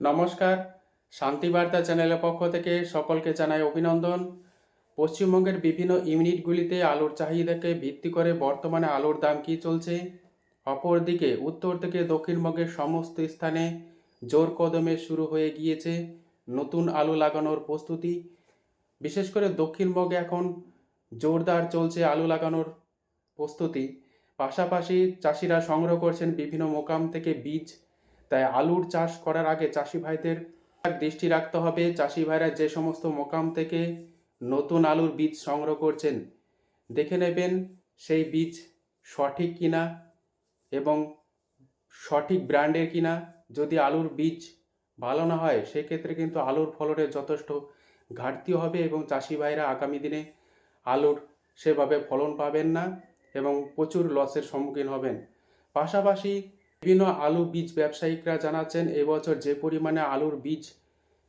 নমস্কার। শান্তিবার্তা চ্যানেলের পক্ষ থেকে সকলকে জানাই অভিনন্দন। পশ্চিমবঙ্গের বিভিন্ন ইউনিটগুলিতে আলুর চাহিদাকে ভিত্তি করে বর্তমানে আলুর দাম কী চলছে? অপরদিকে, উত্তর থেকে দক্ষিণবঙ্গের সমস্ত স্থানে জোর কদমে শুরু হয়ে গিয়েছে নতুন আলু লাগানোর প্রস্তুতি। বিশেষ করে দক্ষিণবঙ্গে এখন জোরদার চলছে আলু লাগানোর প্রস্তুতি। পাশাপাশি চাষিরা সংগ্রহ করছেন বিভিন্ন মোকাম থেকে বীজ তাই আলুর চাষ করার আগে চাষি ভাইদের দৃষ্টি রাখতে হবে। চাষি ভাইরা যে সমস্ত মোকাম থেকে নতুন আলুর বীজ সংগ্রহ করছেন, দেখে নেবেন সেই বীজ সঠিক কিনা এবং সঠিক ব্র্যান্ডের কিনা। যদি আলুর বীজ ভালো না হয়, সেক্ষেত্রে কিন্তু আলুর ফলনের যথেষ্ট ঘাটতি হবে এবং চাষি ভাইরা আগামী দিনে আলুর সেভাবে ফলন পাবেন না এবং প্রচুর লসের সম্মুখীন হবেন। পাশাপাশি বিভিন্ন আলু বীজ ব্যবসায়িকরা জানাচ্ছেন, এবছর যে পরিমাণে আলুর বীজ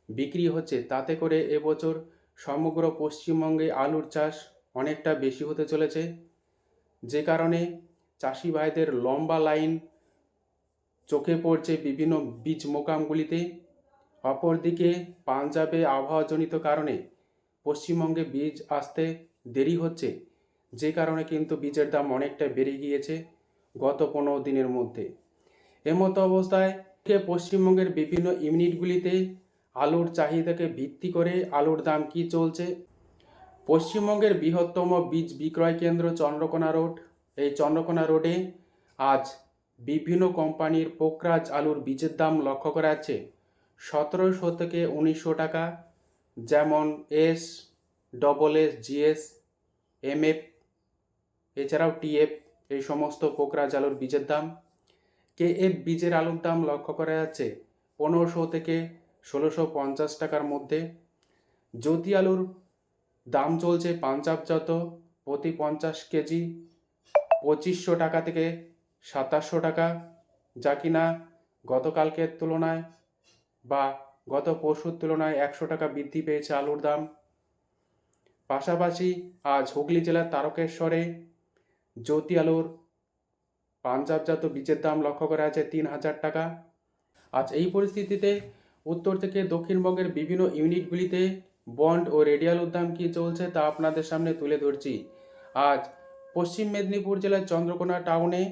বিক্রি হচ্ছে তাতে করে এবছর সমগ্র পশ্চিমবঙ্গে আলুর চাষ অনেকটা বেশি হতে চলেছে। যে কারণে চাষি ভাইদের লম্বা লাইন চোখে পড়ছে বিভিন্ন বীজ মোকামগুলিতে। অপরদিকে পাঞ্জাবে আবহাওয়াজনিত কারণে পশ্চিমবঙ্গে বীজ আসতে দেরি হচ্ছে, যে কারণে কিন্তু বীজের দাম অনেকটা বেড়ে গিয়েছে গত পনেরো দিনের মধ্যে। এমতো অবস্থায় পশ্চিমবঙ্গের বিভিন্ন ইউনিটগুলিতে আলুর চাহিদাকে ভিত্তি করে আলুর দাম কি চলছে? পশ্চিমবঙ্গের বৃহত্তম বীজ বিক্রয় কেন্দ্র চন্দ্রকোনা রোড। এই চন্দ্রকোনা রোডে আজ বিভিন্ন কোম্পানির পোকরাজ আলুর বীজের দাম লক্ষ্য করা যাচ্ছে। সতেরোশো থেকে উনিশশো টাকা, যেমন S, double S GS MF এছাড়াও টিএফ এই সমস্ত পোকরাজ আলুর বীজের দাম। কে এফ বীজের আলুর দাম লক্ষ্য করা যাচ্ছে? পনেরোশো থেকে ষোলোশো পঞ্চাশ টাকার মধ্যে। জ্যোতি আলুর দাম চলছে পাঞ্জাবজাত, প্রতি পঞ্চাশ কেজি পঁচিশশো টাকা থেকে সাতাশশো টাকা। যা কিনা গতকালকের তুলনায় বা গত পরশুর তুলনায় একশো টাকা বৃদ্ধি পেয়েছে আলুর দাম। পাশাপাশি আজ হুগলি জেলার তারকেশ্বরে জ্যোতি আলুর পাঞ্জাবজাত বীজের দাম লক্ষ্য করা আছে তিন হাজার টাকা। আজ এই পরিস্থিতিতে উত্তর থেকে দক্ষিণবঙ্গের বিভিন্ন ইউনিটগুলিতে বন্ড ও রেডিয়ালুর দাম কী চলছে তা আপনাদের সামনে তুলে ধরছি। আজ পশ্চিম মেদিনীপুর জেলার চন্দ্রকোনা টাউনে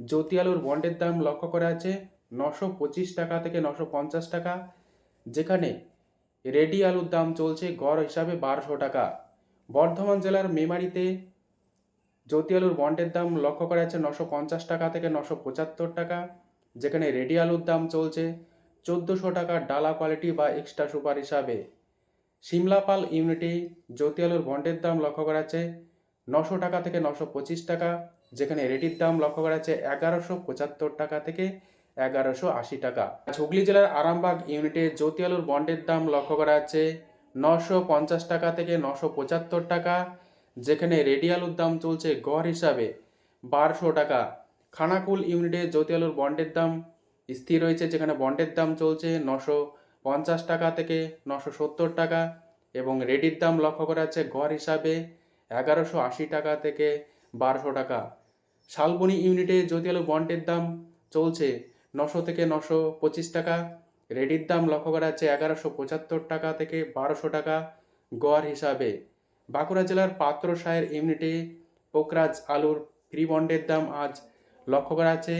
জ্যোতি আলুর বন্ডের দাম লক্ষ্য করা আছে নশো পঁচিশ টাকা থেকে নশো পঞ্চাশ টাকা, যেখানে রেডি আলুর দাম চলছে গড় হিসাবে বারোশো টাকা। বর্ধমান জেলার মেমারিতে জ্যোতি আলুর বন্ডের দাম লক্ষ্য করা যাচ্ছে নশো পঞ্চাশ টাকা থেকে নশো পঁচাত্তর টাকা, যেখানে রেডি আলুর দাম চলছে চোদ্দোশো টাকা ডালা কোয়ালিটি বা এক্সট্রা সুপার হিসাবে। সিমলাপাল ইউনিটে জ্যোতি আলুর বন্ডের দাম লক্ষ্য করা যাচ্ছে নশো টাকা থেকে নশো পঁচিশ টাকা, যেখানে রেডির দাম লক্ষ্য করা যাচ্ছে এগারোশো পঁচাত্তর টাকা থেকে এগারোশো আশি টাকা। হুগলি জেলার আরামবাগ ইউনিটে জ্যোতি আলুর বন্ডের দাম লক্ষ্য করা যাচ্ছে নশো পঞ্চাশ টাকা থেকে নশো পঁচাত্তর টাকা যেখানে রেডি আলুর দাম চলছে গড় হিসাবে বারোশো টাকা। খানাকুল ইউনিটে জ্যোতি আলুর বন্ডের দাম স্থির রয়েছে, যেখানে বন্ডের দাম চলছে নশো পঞ্চাশ টাকা থেকে নশো সত্তর টাকা এবং রেডির দাম লক্ষ্য করা যাচ্ছে গড় হিসাবে এগারোশো আশি টাকা থেকে বারোশো টাকা। শালবনি ইউনিটে জ্যোতি আলু বন্ডের দাম চলছে নশো থেকে নশো পঁচিশ টাকা, রেডির দাম লক্ষ্য করা যাচ্ছে এগারোশো পঁচাত্তর টাকা থেকে বারোশো টাকা গড় হিসাবে। বাঁকুড়া জেলার পাত্র সায়ের ইউনিটে পোকরাজ আলুর ফ্রি বন্ডের দাম আজ লক্ষ্য করা আছে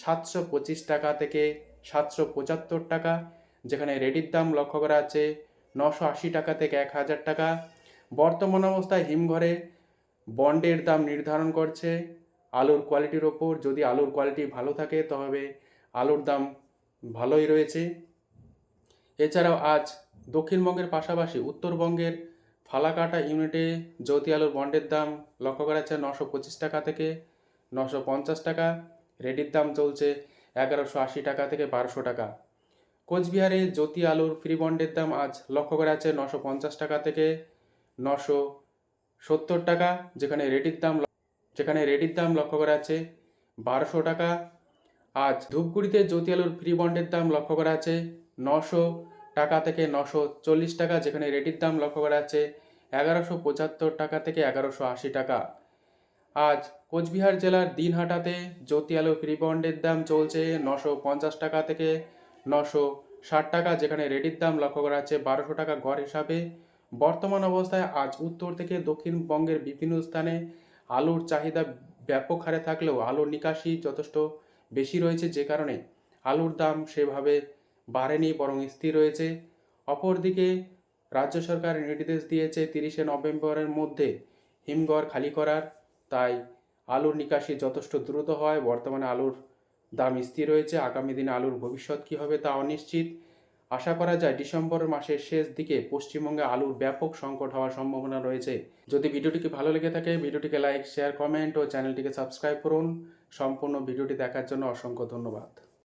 সাতশো পঁচিশ টাকা থেকে সাতশো পঁচাত্তর টাকা, যেখানে রেডির দাম লক্ষ্য করা আছে নশো আশি টাকা থেকে এক হাজার টাকা। বর্তমান অবস্থায় হিমঘরে বন্ডের দাম নির্ধারণ করছে আলুর কোয়ালিটির ওপর। যদি আলুর কোয়ালিটি ভালো থাকে, তবে আলুর দাম ভালোই রয়েছে। এছাড়াও আজ দক্ষিণবঙ্গের পাশাপাশি উত্তরবঙ্গের ফালাকাটা ইউনিটে জ্যোতি আলুর বন্ডের দাম লক্ষ্য করা যাচ্ছে নশো পঁচিশ টাকা থেকে নশো পঞ্চাশ টাকা। রেডির দাম চলছে এগারোশো আশি টাকা থেকে বারোশো টাকা। কোচবিহারে জ্যোতি আলুর ফ্রি বন্ডের দাম আজ লক্ষ্য করা যাচ্ছে নশো পঞ্চাশ টাকা থেকে নশো সত্তর টাকা, যেখানে রেডির দাম যেখানে রেডির দাম লক্ষ্য করা যাচ্ছে বারোশো টাকা। আজ ধূপগুড়িতে জ্যোতি আলুর ফ্রি বন্ডের দাম লক্ষ্য করা আছে নশো টাকা থেকে নশো চল্লিশ টাকা, যেখানে রেডির দাম লক্ষ্য করা যাচ্ছে এগারোশো পঁচাত্তর টাকা থেকে এগারোশো আশি টাকা। আজ কোচবিহার জেলার দিনহাটাতে জ্যোতি আলু ফ্রি বন্ডের দাম চলছে নশো পঞ্চাশ টাকা থেকে নশো ষাট টাকা, যেখানে রেডির দাম লক্ষ্য করা যাচ্ছে বারোশো টাকা গড় হিসাবে। বর্তমান অবস্থায় আজ উত্তর থেকে দক্ষিণবঙ্গের বিভিন্ন স্থানে আলুর চাহিদা ব্যাপক হারে থাকলেও আলুর নিকাশি যথেষ্ট বেশি রয়েছে যে কারণে আলুর দাম সেভাবে বাড়েনি বরং স্থির রয়েছে। অপরদিকে, রাজ্য সরকার নির্দেশ দিয়েছে তিরিশে নভেম্বরের মধ্যে হিমঘর খালি করার। তাই আলুর নিকাশি যথেষ্ট দ্রুত হয়। বর্তমানে আলুর দাম স্থির রয়েছে। আগামী দিনে আলুর ভবিষ্যৎ কী হবে তা অনিশ্চিত। আশা করা যায়, ডিসেম্বর মাসের শেষ দিকে পশ্চিমবঙ্গে আলুর ব্যাপক সংকট হওয়ার সম্ভাবনা রয়েছে। যদি ভিডিওটিকে ভালো লেগে থাকে, ভিডিওটিকে লাইক, শেয়ার, কমেন্ট ও চ্যানেলটিকে সাবস্ক্রাইব করুন। সম্পূর্ণ ভিডিওটি দেখার জন্য অসংখ্য ধন্যবাদ।